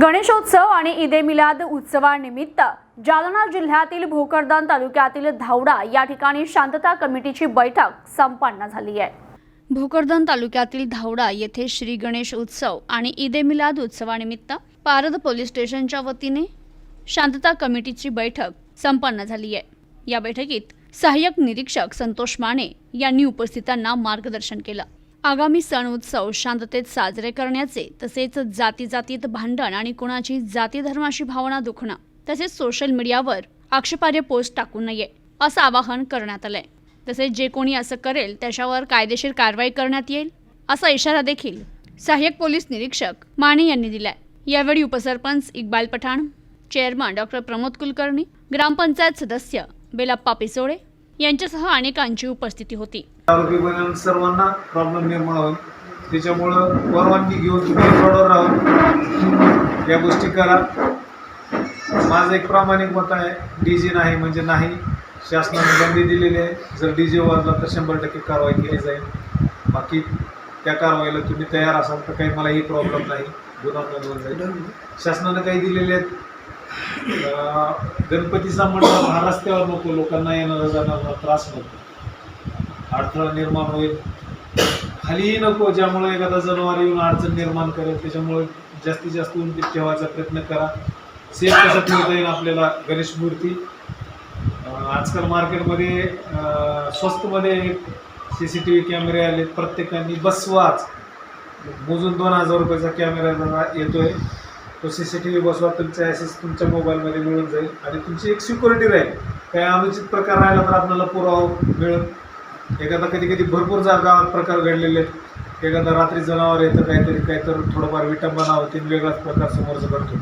गणेशोत्सव आणि ईदे मिलाद उत्सवानिमित्त जालना जिल्ह्यातील भोकरदन तालुक्यातील धावडा या ठिकाणी शांतता कमिटीची बैठक संपन्न झाली आहे. भोकरदन तालुक्यातील धावडा येथे श्री गणेश उत्सव आणि ईदे मिलाद उत्सवानिमित्त पारद पोलीस स्टेशनच्या वतीने शांतता कमिटीची बैठक संपन्न झाली आहे. या बैठकीत सहाय्यक निरीक्षक संतोष माने यांनी उपस्थितांना मार्गदर्शन केलं. आगामी सण उत्सव शांततेत साजरे करण्याचे तसेच जाती जातीत भांडण आणि कुणाची जाती धर्माशी भावना दुखणं तसेच सोशल मीडियावर आक्षेपार्ह पोस्ट टाकू नये असं आवाहन करण्यात आलंय. तसेच जे कोणी असं करेल त्याच्यावर कायदेशीर कारवाई करण्यात येईल असा इशारा देखील सहाय्यक पोलीस निरीक्षक माने यांनी दिलाय. यावेळी उपसरपंच इक्बाल पठाण चेअरमन डॉक्टर प्रमोद कुलकर्णी ग्रामपंचायत सदस्य बेलाप्पा पिसोडे यांच्यासह अनेकांची उपस्थिती होती. आरोपी बनवून सर्वांना प्रॉब्लेम निर्माण होईल. त्याच्यामुळं परवानगी घेऊन तुम्ही रोडवर राहून या गोष्टी करा. माझं एक प्रामाणिक मत आहे. डी जे नाही म्हणजे नाही. शासनाने बंदी दिलेली आहे. जर डी जे वाजला तर शंभर टक्के कारवाई केली जाईल. बाकी त्या कारवाईला तुम्ही तयार असाल तर काही मलाही प्रॉब्लेम नाही. गुन्हा नोंदवून जाईल. शासनानं काही दिलेले आहेत. गणपतीचा मंडळ हा रस्त्यावर नको लोकांना येणारा जाणारा त्रास नको. अडथळा निर्माण होईल. खालीही नको ज्यामुळे एखादा जनावर येऊन अडचण निर्माण करेल त्याच्यामुळे जास्तीत जास्त उंचीत ठेवायचा प्रयत्न करा. सेफ कसं ठेवता येईल आपल्याला? गणेश मूर्ती. आजकाल मार्केटमध्ये स्वस्तमध्ये सी सी टी व्ही कॅमेरे आले प्रत्येकाने बसवाच मोजून दोन हजार रुपयाचा कॅमेरा येतोय. तो सी सी टी व्ही बसवा तुमचा ॲसेस तुमच्या मोबाईलमध्ये मिळून जाईल. आणि तुमची एक सिक्युरिटी राहील. काही अनुचित प्रकार राहिला तर आपल्याला पुरावा मिळेल. एखादा कधी कधी भरपूर जा गावात प्रकार घडलेले आहेत. एखादा रात्री जनावर येतं काहीतरी काहीतरी थोडंफार विटंबना होती वेगळाच प्रकार समोरचा घडतो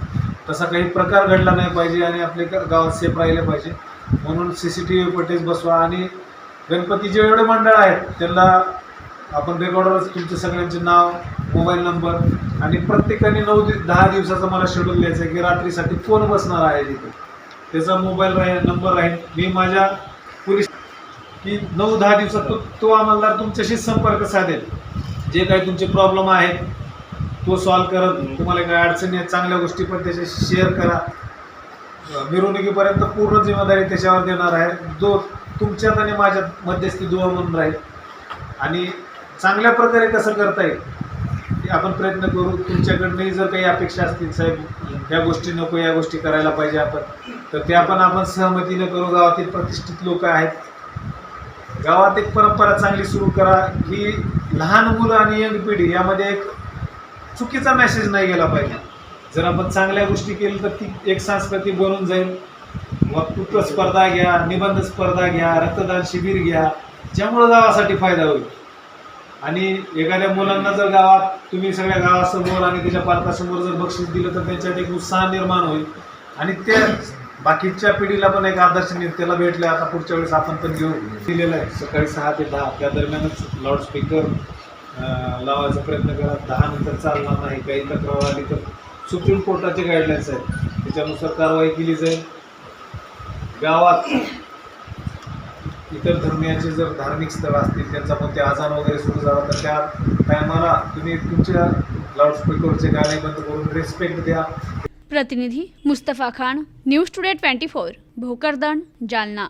तसा काही प्रकार घडला नाही पाहिजे आणि आपले गावात सेफ राहिले पाहिजे. म्हणून C C T V footage बसवा. आणि गणपतीचे एवढे मंडळ आहेत त्यांना आपण रेकॉर्डरच तुमचे सगळ्यांचे नाव मोबाईल नंबर आणि प्रत्येकाने नऊ दि दहा दिवसाचा मला शेड्यूल द्यायचं आहे की रात्रीसाठी कोण बसणार आहे तिथे. त्याचा मोबाईल राहील नंबर राहील. मी माझ्या पोलीस की नऊ दहा दिवसात तो तो आम्हाला तुमच्याशी संपर्क साधेल. जे काही तुमचे प्रॉब्लेम आहेत तो सॉल्व करत तुम्हाला काही अडचणी आहेत चांगल्या गोष्टी पण त्याच्याशी शेअर करा. मिरवणुकीपर्यंत पूर्ण जिम्मेदारी त्याच्यावर देणार आहे. जो तुमच्यात आणि माझ्यात मध्यस्थी दुवा म्हणून राहील. आणि चांगल्या प्रकारे कसं करता येईल हे आपण प्रयत्न करू. तुमच्याकडनंही जर काही अपेक्षा असतील साहेब या गोष्टी नको या गोष्टी करायला पाहिजे आपण तर त्या पण आपण सहमतीनं करू. गावातील प्रतिष्ठित लोक आहेत. गावात एक परंपरा चांगली सुरू करा. की लहान मुलं आणि यंग पिढी यामध्ये एक चुकीचा मेसेज नाही गेला पाहिजे. जर आपण चांगल्या गोष्टी केली तर ती एक संस्कृती बनून जाईल. वक्तृत्व स्पर्धा घ्या निबंध स्पर्धा घ्या रक्तदान शिबिर घ्या ज्यामुळं गावासाठी फायदा होईल. आणि एखाद्या मुलांना जर गावात तुम्ही सगळ्या गावासमोर आणि त्याच्या पालकासमोर जर बक्षीस दिलं तर त्यांच्यात एक उत्साह निर्माण होईल. आणि ते बाकीच्या पिढीला पण एक आदर्श त्याला भेटले. आता पुढच्या वेळेस आपण पण घेऊ. दिलेलं आहे. सकाळी सहा ते दहा. त्या दरम्यानच लाऊडस्पीकर लावायचा प्रयत्न करा. दहा नंतर चालणार नाही. काही तक्रार आली तर सुप्रीम कोर्टाचे गाईडलाईन्स आहेत. त्याच्यानुसार कारवाई केली जाईल. गावात इतर धर्मियाचे जर धार्मिक स्थळ असतील त्यांचा पण ते आजान वगैरे सुरू झाला तर त्या टायमाला तुम्ही तुमच्या लाऊडस्पीकरचे गाणे बंद करून रेस्पेक्ट द्या. प्रतिनिधी Mustafa Khan news today twenty four Bhokardan Jalna.